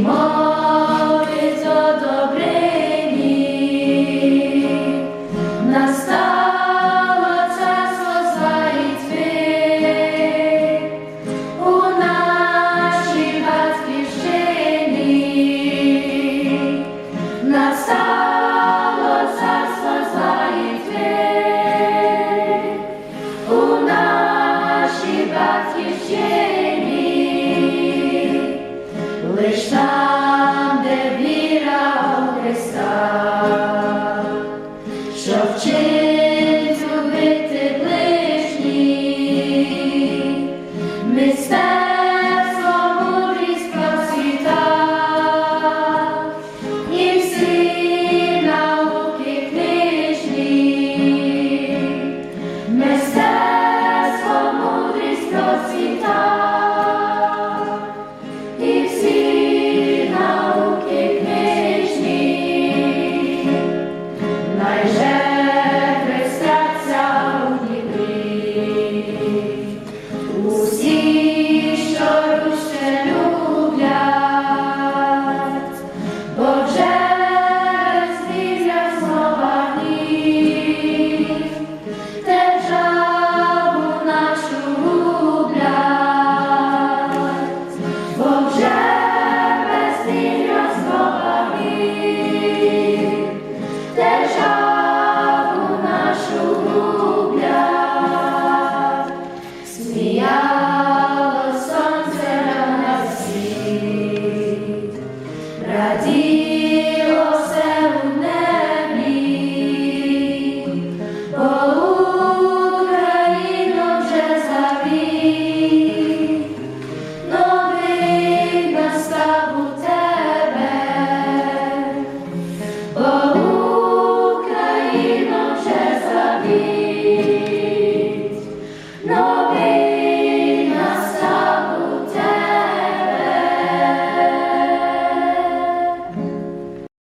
Зимой задобрели, настало царство у нашей воскрешении, настало царство зайцве, у нашей воскрешении будеш там, де віра у Христа, що вчить. cada.